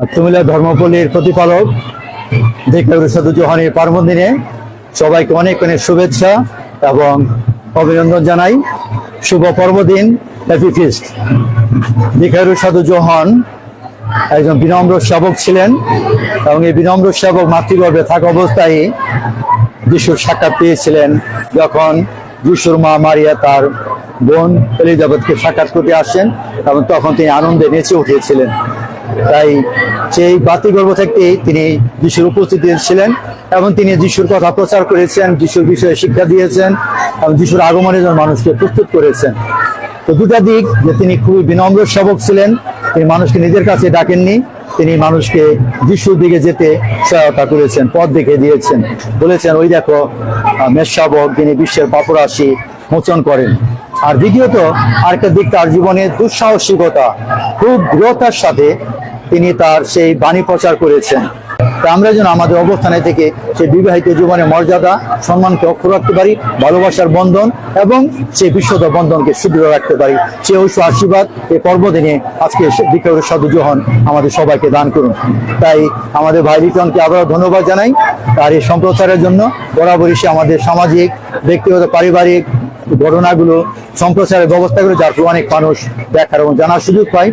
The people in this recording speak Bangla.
কুমিল্লা ধর্মপল্লীর প্রতিপালক জোহানের পার্বণ দিনে সবাইকে অনেক অনেক শুভেচ্ছা এবং অভিনন্দন জানাই। শুভ পর্বদিন হ্যাপি সাধু জোহন একজন বিনম্র সেবক ছিলেন এবং এই বিনম্র সেবক মাতৃগর্ভে থাকা অবস্থায় যিশুর সাক্ষাৎ পেয়েছিলেন যখন যিশুর মা মারিয়া তার বোন এলিজাবেথকে সাক্ষাৎ করতে আসেন এবং তখন তিনি আনন্দে নেচে উঠিয়েছিলেন তাই সেই বাতিগর্ভ থেকেই তিনি যিশুর উপস্থিতি ছিলেন এবং তিনি যিশুর কথা প্রচার করেছেন যিশুর বিষয়ে শিক্ষা দিয়েছেন এবং যিশুর আগমনের জন্য মানুষকে প্রস্তুত করেছেন। তো দুটা দিক যে তিনি খুবই বিনম্র সেবক ছিলেন তিনি মানুষকে নিজের কাছে ডাকেননি তিনি মানুষকে যিশুর দিকে যেতে সহায়তা করেছেন পথ দেখে দিয়েছেন। বলেছেন ওই দেখো আহ, মেষশাবক তিনি বিশ্বের পাপরাশি মোচন করেন। আর দ্বিতীয়ত, আরেকটা দিক তার জীবনে দুঃসাহসিকতা, খুব দৃঢ়তার সাথে তিনি তার সেই বাণী প্রচার করেছেন। তা আমরা যেন আমাদের অবস্থানে থেকে সেই বিবাহিত জীবনের মর্যাদা, সম্মানকে অক্ষর রাখতে পারি, ভালোবাসার বন্ধন এবং সেই বিশ্বত বন্ধনকে সুদৃঢ় রাখতে পারি। সে ঐশ্ব আশীর্বাদ এই পর্বদিনে আজকে বিক্রয় সাধু আমাদের সবাইকে দান করুন। তাই আমাদের ভাই রিটনকে আবারও ধন্যবাদ জানাই। তার এই সম্প্রচারের জন্য বরাবরই সে আমাদের সামাজিক, ব্যক্তিগত, পারিবারিক ঘটনাগুলো সম্প্রচারের ব্যবস্থাগুলো যার অনেক মানুষ দেখার এবং জানার সুযোগ পায়।